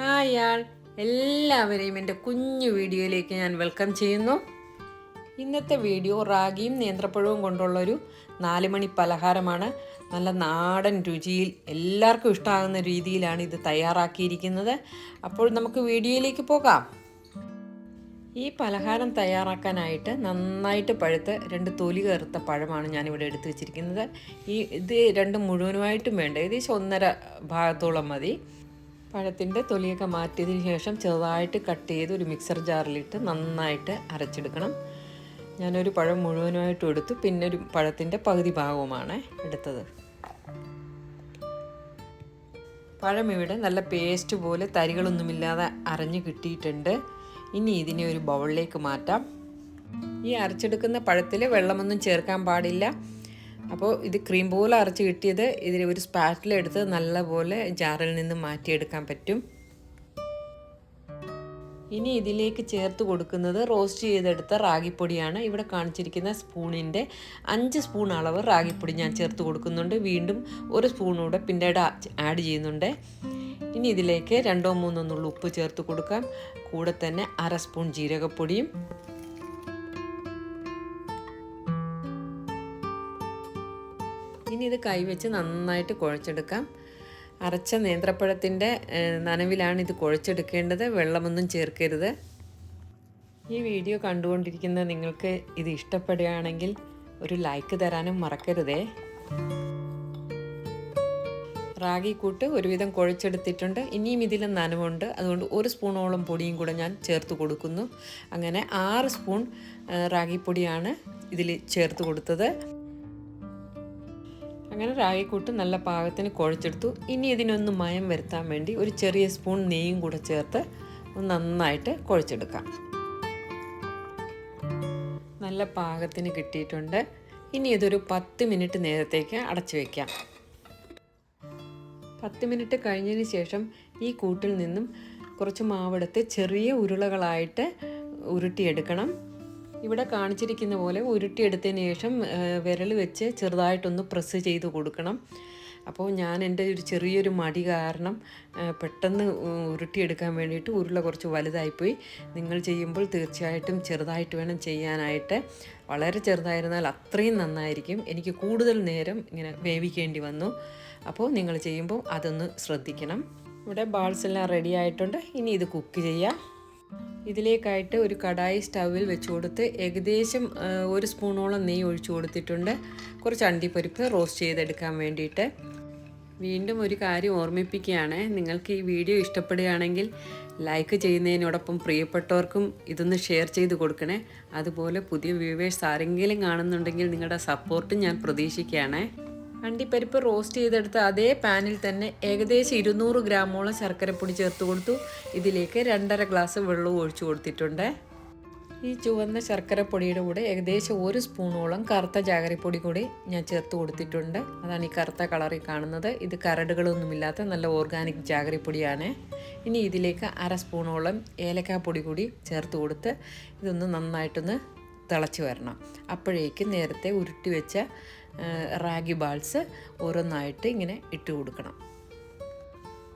Hi ആൾ. എല്ലാവരെയും എന്റെ കുഞ്ഞു വീഡിയോയിലേക്ക് ഞാൻ വെൽക്കം ചെയ്യുന്നു. ഇന്നത്തെ വീഡിയോ റാഗിയും നേന്ത്രപ്പഴവും കൊണ്ടുള്ളൊരു നാല് മണി പലഹാരമാണ്. നല്ല നാടൻ രുചിയിൽ എല്ലാവർക്കും ഇഷ്ടമാകുന്ന രീതിയിലാണ് ഇത് തയ്യാറാക്കിയിരിക്കുന്നത്. അപ്പോൾ നമുക്ക് വീഡിയോയിലേക്ക് പോകാം. ഈ പലഹാരം തയ്യാറാക്കാനായിട്ട് നന്നായിട്ട് പഴുത്ത് രണ്ട് തൊലി കറുത്ത പഴമാണ് ഞാനിവിടെ എടുത്തു വെച്ചിരിക്കുന്നത്. ഈ ഇത് രണ്ടും മുഴുവനുമായിട്ടും വേണ്ട. ഏകദേശം ഒന്നര ഭാഗത്തോളം മതി. പഴത്തിന്റെ തൊലിയൊക്കെ മാറ്റിയതിന് ശേഷം ചെറുതായിട്ട് കട്ട് ചെയ്ത് ഒരു മിക്സർ ജാറിലിട്ട് നന്നായിട്ട് അരച്ചെടുക്കണം. ഞാനൊരു പഴം മുഴുവനുമായിട്ടും എടുത്തു. പിന്നെ ഒരു പഴത്തിന്റെ പകുതി ഭാഗവുമാണ് എടുത്തത്. പഴം ഇവിടെ നല്ല പേസ്റ്റ് പോലെ തരികളൊന്നുമില്ലാതെ അരഞ്ഞു കിട്ടിയിട്ടുണ്ട്. ഇനി ഇതിനെ ഒരു ബൗളിലേക്ക് മാറ്റാം. ഈ അരച്ചെടുക്കുന്ന പഴത്തിൽ വെള്ളമൊന്നും ചേർക്കാൻ പാടില്ല. അപ്പോൾ ഇത് ക്രീം പോലെ അരച്ച് കിട്ടിയത് ഇതിൽ ഒരു സ്പാറ്റിലെടുത്ത് നല്ലപോലെ ജാറിൽ നിന്ന് മാറ്റിയെടുക്കാൻ പറ്റും. ഇനി ഇതിലേക്ക് ചേർത്ത് കൊടുക്കുന്നത് റോസ്റ്റ് ചെയ്തെടുത്ത റാഗിപ്പൊടിയാണ്. ഇവിടെ കാണിച്ചിരിക്കുന്ന സ്പൂണിന്റെ അഞ്ച് സ്പൂൺ അളവ് റാഗിപ്പൊടി ഞാൻ ചേർത്ത് കൊടുക്കുന്നുണ്ട്. വീണ്ടും ഒരു സ്പൂണൂടെ പിന്നീട് ആഡ് ചെയ്യുന്നുണ്ട്. ഇനി ഇതിലേക്ക് രണ്ടോ മൂന്നോ നുള്ള ഉപ്പ് ചേർത്ത് കൊടുക്കാം. കൂടെ തന്നെ അര സ്പൂൺ ജീരകപ്പൊടിയും ഇനി ഇത് കൈവച്ച് നന്നായിട്ട് കുഴച്ചെടുക്കാം. അരച്ച നേന്ത്രപ്പഴത്തിന്റെ നനവിലാണ് ഇത് കുഴച്ചെടുക്കേണ്ടത്. വെള്ളമൊന്നും ചേർക്കരുത്. ഈ വീഡിയോ കണ്ടുകൊണ്ടിരിക്കുന്ന നിങ്ങൾക്ക് ഇത് ഇഷ്ടപ്പെടുകയാണെങ്കിൽ ഒരു ലൈക്ക് തരാനും മറക്കരുതേ. റാഗി കൂട്ട് ഒരുവിധം കുഴച്ചെടുത്തിട്ടുണ്ട്. ഇനിയും ഇതിൽ നനവുണ്ട്. അതുകൊണ്ട് ഒരു സ്പൂണോളം പൊടിയും കൂടെ ഞാൻ ചേർത്ത് കൊടുക്കുന്നു. അങ്ങനെ ആറ് സ്പൂൺ റാഗിപ്പൊടിയാണ് ഇതിൽ ചേർത്ത് കൊടുത്തത്. അങ്ങനെ റാഗിക്കൂട്ട് നല്ല പാകത്തിന് കുഴച്ചെടുത്തു. ഇനി ഇതിനൊന്ന് മയം വരുത്താൻ വേണ്ടി ഒരു ചെറിയ സ്പൂൺ നെയ്യും കൂടെ ചേർത്ത് നന്നായിട്ട് കുഴച്ചെടുക്കാം. നല്ല പാകത്തിന് കിട്ടിയിട്ടുണ്ട്. ഇനി ഇതൊരു പത്ത് മിനിറ്റ് നേരത്തേക്ക് അടച്ചു വയ്ക്കാം പത്ത് മിനിറ്റ് കഴിഞ്ഞതിന് ശേഷം ഈ കൂട്ടിൽ നിന്നും കുറച്ച് മാവെടുത്ത് ചെറിയ ഉരുളകളായിട്ട് ഉരുട്ടിയെടുക്കണം. ഇവിടെ കാണിച്ചിരിക്കുന്ന പോലെ ഉരുട്ടിയെടുത്തതിന് ശേഷം വിരൽ വെച്ച് ചെറുതായിട്ടൊന്ന് പ്രസ് ചെയ്ത് കൊടുക്കണം. അപ്പോൾ ഞാൻ എന്റെ ഒരു ചെറിയൊരു മടി കാരണം പെട്ടെന്ന് ഉരുട്ടിയെടുക്കാൻ വേണ്ടിയിട്ട് ഉരുള കുറച്ച് വലുതായിപ്പോയി. നിങ്ങൾ ചെയ്യുമ്പോൾ തീർച്ചയായിട്ടും ചെറുതായിട്ട് വേണം ചെയ്യാനായിട്ട്. വളരെ ചെറുതായിരുന്നാൽ അത്രയും നന്നായിരിക്കും. എനിക്ക് കൂടുതൽ നേരം ഇങ്ങനെ വേവിക്കേണ്ടി വന്നു. അപ്പോൾ നിങ്ങൾ ചെയ്യുമ്പോൾ അതൊന്ന് ശ്രദ്ധിക്കണം. ഇവിടെ ബാൾസ് എല്ലാം റെഡി ആയിട്ടുണ്ട്. ഇനി ഇത് കുക്ക് ചെയ്യാം. ഇതിലേക്കായിട്ട് ഒരു കടായി സ്റ്റൗവിൽ വെച്ച് കൊടുത്ത് ഏകദേശം ഒരു സ്പൂണോളം നെയ്യ് ഒഴിച്ചു കൊടുത്തിട്ടുണ്ട്. കുറച്ച് അണ്ടിപ്പരിപ്പ് റോസ്റ്റ് ചെയ്തെടുക്കാൻ വേണ്ടിയിട്ട്. വീണ്ടും ഒരു കാര്യം ഓർമ്മിപ്പിക്കുകയാണ്. നിങ്ങൾക്ക് ഈ വീഡിയോ ഇഷ്ടപ്പെടുകയാണെങ്കിൽ ലൈക്ക് ചെയ്യുന്നതിനോടൊപ്പം പ്രിയപ്പെട്ടവർക്കും ഇതൊന്ന് ഷെയർ ചെയ്ത് കൊടുക്കണേ. അതുപോലെ പുതിയ വ്യൂവേഴ്സ് ആരെങ്കിലും കാണുന്നുണ്ടെങ്കിൽ നിങ്ങളുടെ സപ്പോർട്ടും ഞാൻ പ്രതീക്ഷിക്കുകയാണേ. അണ്ടിപ്പരിപ്പ് റോസ്റ്റ് ചെയ്തെടുത്ത അതേ പാനിൽ തന്നെ ഏകദേശം ഇരുന്നൂറ് ഗ്രാമോളം ശർക്കരപ്പൊടി ചേർത്ത് കൊടുത്തു. ഇതിലേക്ക് രണ്ടര ഗ്ലാസ് വെള്ളവും ഒഴിച്ചു കൊടുത്തിട്ടുണ്ട്. ഈ ചുവന്ന ശർക്കരപ്പൊടിയുടെ കൂടെ ഏകദേശം ഒരു സ്പൂണോളം കറുത്ത ജാഗരിപ്പൊടി കൂടി ഞാൻ ചേർത്ത് കൊടുത്തിട്ടുണ്ട്. അതാണ് ഈ കറുത്ത കളറിൽ കാണുന്നത്. ഇത് കരടുകളൊന്നുമില്ലാത്ത നല്ല ഓർഗാനിക് ജാഗരിപ്പൊടിയാണ് ഇനി ഇതിലേക്ക് അര സ്പൂണോളം ഏലക്കാപ്പൊടി കൂടി ചേർത്ത് കൊടുത്ത് ഇതൊന്ന് നന്നായിട്ടൊന്ന് തിളച്ച് വരണം. അപ്പോഴേക്കും നേരത്തെ ഉരുട്ടി വെച്ച റാഗി ബാൾസ് ഓരോന്നായിട്ട് ഇങ്ങനെ ഇട്ട് കൊടുക്കണം.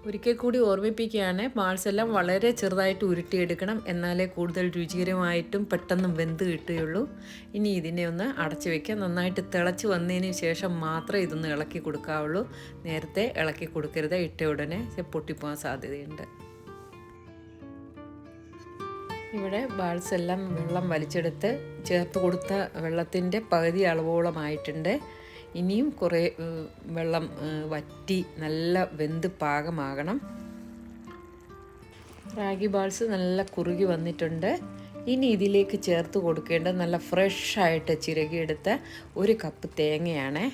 ഒരിക്കൽ കൂടി ഓർമ്മിപ്പിക്കുകയാണ് ബാൾസ് എല്ലാം വളരെ ചെറുതായിട്ട് ഉരുട്ടിയെടുക്കണം. എന്നാലേ കൂടുതൽ രുചികരമായിട്ടും പെട്ടെന്ന് വെന്ത് കിട്ടുകയുള്ളൂ. ഇനി ഇതിനെ ഒന്ന് അടച്ചു വയ്ക്കാം നന്നായിട്ട് തിളച്ച് വന്നതിന് ശേഷം മാത്രമേ ഇതൊന്ന് ഇളക്കി കൊടുക്കാവുള്ളൂ. നേരത്തെ ഇളക്കി കൊടുക്കരുത്. ഇട്ട ഉടനെ പൊട്ടിപ്പോകാൻ സാധ്യതയുണ്ട്. ഇവിടെ ബാൾസ് എല്ലാം വെള്ളം വലിച്ചെടുത്ത് ചേർത്ത് കൊടുത്ത വെള്ളത്തിന്റെ പകുതി അളവോളമായിട്ടുണ്ട്. ഇനിയും കുറേ വെള്ളം വറ്റി നല്ല വെന്ത് പാകമാകണം. റാഗി ബാൾസ് നല്ല കുറുകി വന്നിട്ടുണ്ട്. ഇനി ഇതിലേക്ക് ചേർത്ത് കൊടുക്കേണ്ട നല്ല ഫ്രഷായിട്ട് ചിരകിയെടുത്ത ഒരു കപ്പ് തേങ്ങയാണ്.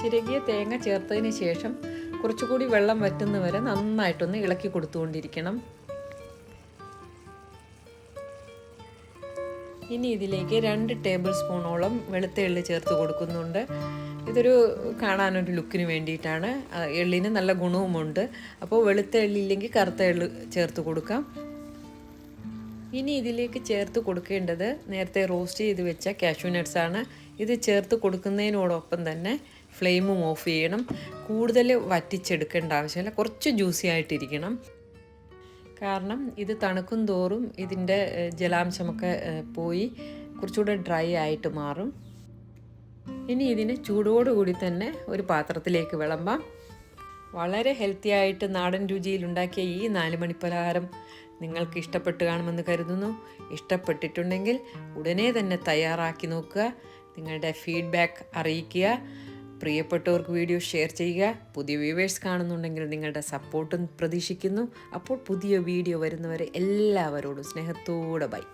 ചിരകിയ തേങ്ങ ചേർത്തതിന് ശേഷം കുറച്ചുകൂടി വെള്ളം വറ്റുന്നവരെ നന്നായിട്ടൊന്ന് ഇളക്കി കൊടുത്തുകൊണ്ടിരിക്കണം. ഇനി ഇതിലേക്ക് രണ്ട് ടേബിൾ സ്പൂണോളം വെളുത്ത എള്ളി ചേർത്ത് കൊടുക്കുന്നുണ്ട്. ഇതൊരു കാണാനൊരു ലുക്കിന് വേണ്ടിയിട്ടാണ്. എള്ളിന് നല്ല ഗുണവുമുണ്ട്. അപ്പോൾ വെളുത്ത എള്ളി ഇല്ലെങ്കിൽ കറുത്ത എള്ള് ചേർത്ത് കൊടുക്കാം. ഇനി ഇതിലേക്ക് ചേർത്ത് കൊടുക്കേണ്ടത് നേരത്തെ റോസ്റ്റ് ചെയ്ത് വെച്ച കാഷ്യൂ ആണ് ഇത് ചേർത്ത് കൊടുക്കുന്നതിനോടൊപ്പം തന്നെ ഫ്ലെയിമും ഓഫ് ചെയ്യണം. കൂടുതൽ വറ്റിച്ചെടുക്കേണ്ട ആവശ്യമില്ല. കുറച്ച് ജ്യൂസി ആയിട്ടിരിക്കണം. കാരണം ഇത് തണുക്കും തോറും ഇതിന്റെ ജലാംശമൊക്കെ പോയി കുറച്ചുകൂടെ ഡ്രൈ ആയിട്ട് മാറും. ഇനി ഇതിനെ ചൂടോടുകൂടി തന്നെ ഒരു പാത്രത്തിലേക്ക് വിളമ്പാം. വളരെ ഹെൽത്തി ആയിട്ട് നാടൻ രുചിയിൽ ഉണ്ടാക്കിയ ഈ നാല് മണിപ്പലഹാരം പലഹാരം നിങ്ങൾക്ക് ഇഷ്ടപ്പെട്ട് കാണുമെന്ന് കരുതുന്നു. ഇഷ്ടപ്പെട്ടിട്ടുണ്ടെങ്കിൽ ഉടനെ തന്നെ തയ്യാറാക്കി നോക്കുക. നിങ്ങളുടെ ഫീഡ്ബാക്ക് അറിയിക്കുക. പ്രിയപ്പെട്ടവർക്ക് വീഡിയോ ഷെയർ ചെയ്യുക. പുതിയ വ്യൂവേഴ്സ് കാണുന്നുണ്ടെങ്കിൽ നിങ്ങളുടെ സപ്പോർട്ടും പ്രതീക്ഷിക്കുന്നു. അപ്പോൾ പുതിയ വീഡിയോ വരുന്നവരെ എല്ലാവരോടും സ്നേഹത്തോടെ ബൈ.